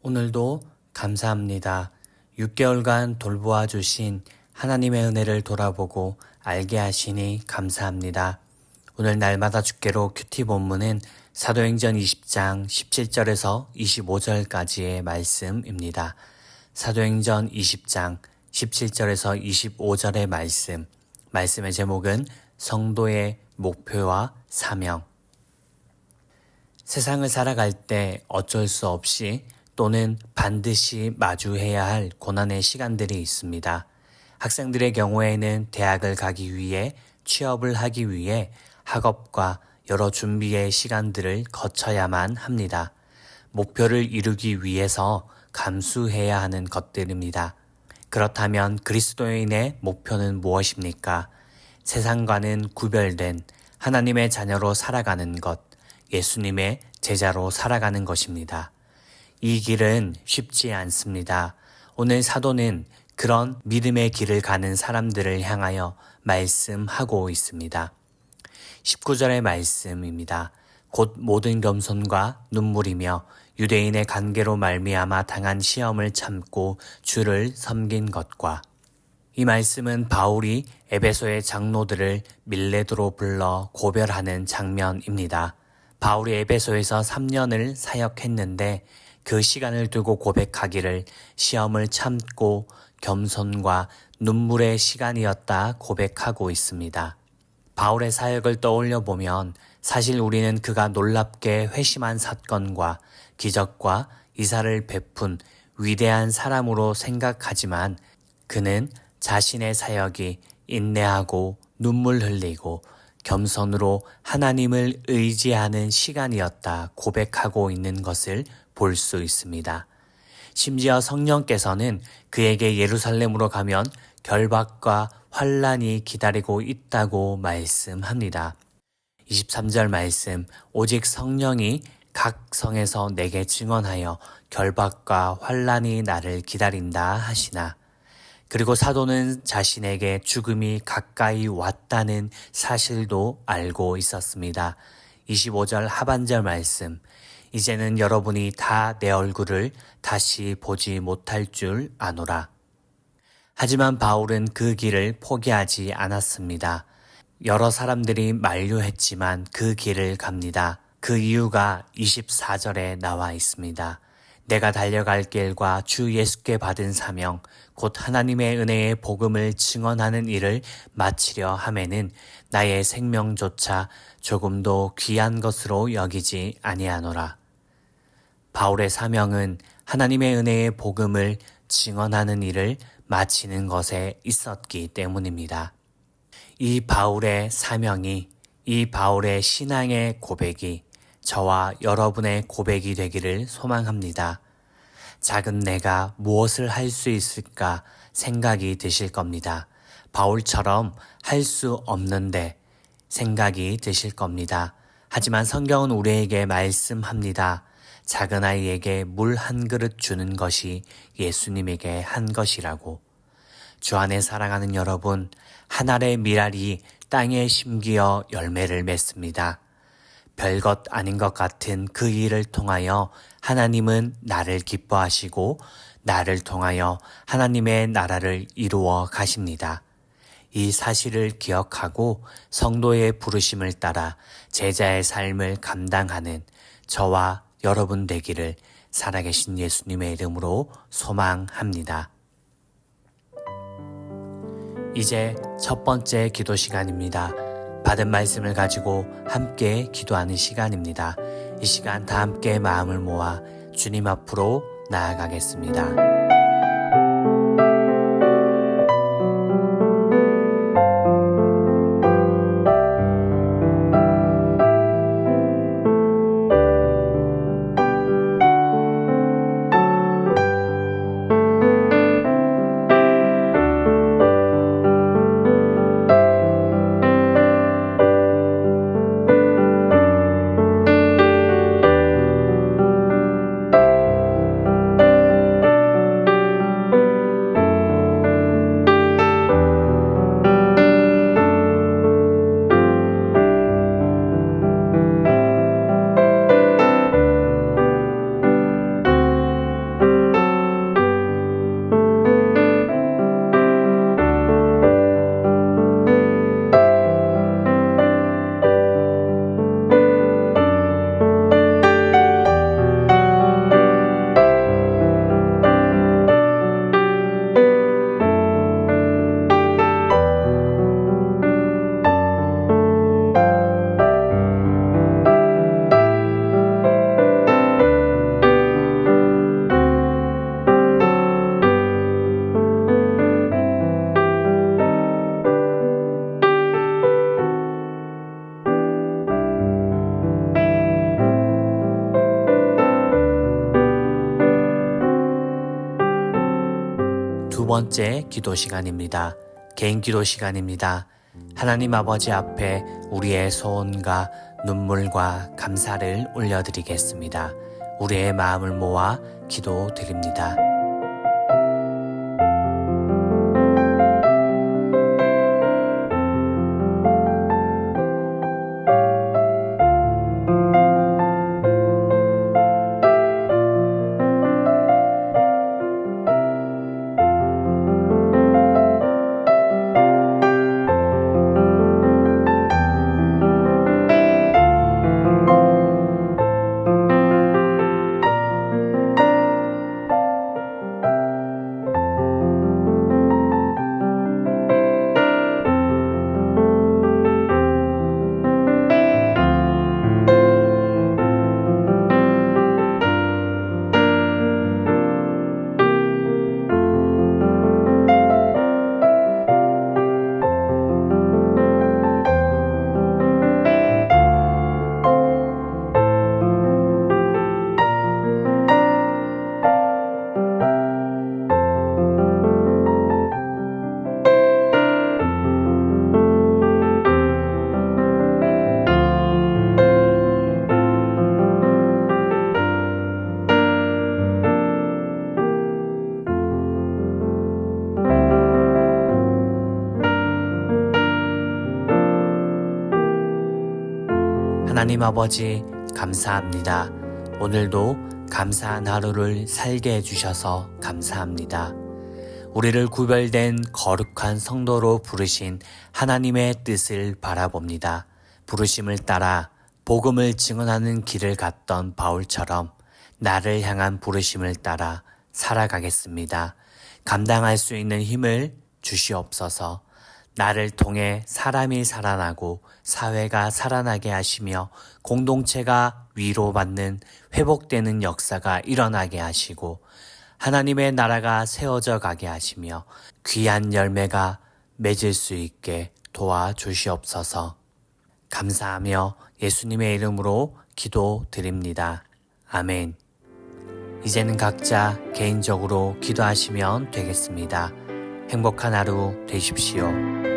오늘도 감사합니다. 6개월간 돌보아 주신 하나님의 은혜를 돌아보고 알게 하시니 감사합니다. 오늘 날마다 주께로 큐티 본문은 사도행전 20장 17절에서 25절까지의 말씀입니다. 사도행전 20장 17절에서 25절의 말씀. 말씀의 제목은 성도의 목표와 사명. 세상을 살아갈 때 어쩔 수 없이 또는 반드시 마주해야 할 고난의 시간들이 있습니다. 학생들의 경우에는 대학을 가기 위해 취업을 하기 위해 학업과 여러 준비의 시간들을 거쳐야만 합니다. 목표를 이루기 위해서 감수해야 하는 것들입니다. 그렇다면 그리스도인의 목표는 무엇입니까? 세상과는 구별된 하나님의 자녀로 살아가는 것, 예수님의 제자로 살아가는 것입니다. 이 길은 쉽지 않습니다. 오늘 사도는 그런 믿음의 길을 가는 사람들을 향하여 말씀하고 있습니다. 19절의 말씀입니다. 곧 모든 겸손과 눈물이며 유대인의 관계로 말미암아 당한 시험을 참고 주를 섬긴 것과 이 말씀은 바울이 에베소의 장로들을 밀레드로 불러 고별하는 장면입니다. 바울이 에베소에서 3년을 사역했는데 그 시간을 두고 고백하기를 시험을 참고 겸손과 눈물의 시간이었다 고백하고 있습니다. 바울의 사역을 떠올려 보면 사실 우리는 그가 놀랍게 회심한 사건과 기적과 이사를 베푼 위대한 사람으로 생각하지만 그는 자신의 사역이 인내하고 눈물 흘리고 겸손으로 하나님을 의지하는 시간이었다 고백하고 있는 것을 볼 수 있습니다. 심지어 성령께서는 그에게 예루살렘으로 가면 결박과 환란이 기다리고 있다고 말씀합니다. 23절 말씀 오직 성령이 각 성에서 내게 증언하여 결박과 환란이 나를 기다린다 하시나 그리고 사도는 자신에게 죽음이 가까이 왔다는 사실도 알고 있었습니다. 25절 하반절 말씀 이제는 여러분이 다 내 얼굴을 다시 보지 못할 줄 아노라. 하지만 바울은 그 길을 포기하지 않았습니다. 여러 사람들이 만류했지만 그 길을 갑니다. 그 이유가 24절에 나와 있습니다. 내가 달려갈 길과 주 예수께 받은 사명, 곧 하나님의 은혜의 복음을 증언하는 일을 마치려 함에는 나의 생명조차 조금도 귀한 것으로 여기지 아니하노라. 바울의 사명은 하나님의 은혜의 복음을 증언하는 일을 마치는 것에 있었기 때문입니다. 이 바울의 사명이 이 바울의 신앙의 고백이 저와 여러분의 고백이 되기를 소망합니다. 작은 내가 무엇을 할 수 있을까 생각이 드실 겁니다. 바울처럼 할 수 없는데 생각이 드실 겁니다. 하지만 성경은 우리에게 말씀합니다. 작은 아이에게 물 한 그릇 주는 것이 예수님에게 한 것이라고. 주 안에 사랑하는 여러분, 한 알의 미랄이 땅에 심기어 열매를 맺습니다. 별것 아닌 것 같은 그 일을 통하여 하나님은 나를 기뻐하시고 나를 통하여 하나님의 나라를 이루어 가십니다. 이 사실을 기억하고 성도의 부르심을 따라 제자의 삶을 감당하는 저와 여러분 되기를 살아계신 예수님의 이름으로 소망합니다. 이제 첫 번째 기도 시간입니다. 받은 말씀을 가지고 함께 기도하는 시간입니다. 이 시간 다 함께 마음을 모아 주님 앞으로 나아가겠습니다. 번째 기도 시간입니다. 개인 기도 시간입니다. 하나님 아버지 앞에 우리의 소원과 눈물과 감사를 올려드리겠습니다. 우리의 마음을 모아 기도 드립니다. 하나님 아버지, 감사합니다. 오늘도 감사한 하루를 살게 해주셔서 감사합니다. 우리를 구별된 거룩한 성도로 부르신 하나님의 뜻을 바라봅니다. 부르심을 따라 복음을 증언하는 길을 갔던 바울처럼 나를 향한 부르심을 따라 살아가겠습니다. 감당할 수 있는 힘을 주시옵소서. 나를 통해 사람이 살아나고 사회가 살아나게 하시며 공동체가 위로받는 회복되는 역사가 일어나게 하시고 하나님의 나라가 세워져 가게 하시며 귀한 열매가 맺을 수 있게 도와주시옵소서. 감사하며 예수님의 이름으로 기도 드립니다. 아멘. 이제는 각자 개인적으로 기도하시면 되겠습니다. 행복한 하루 되십시오.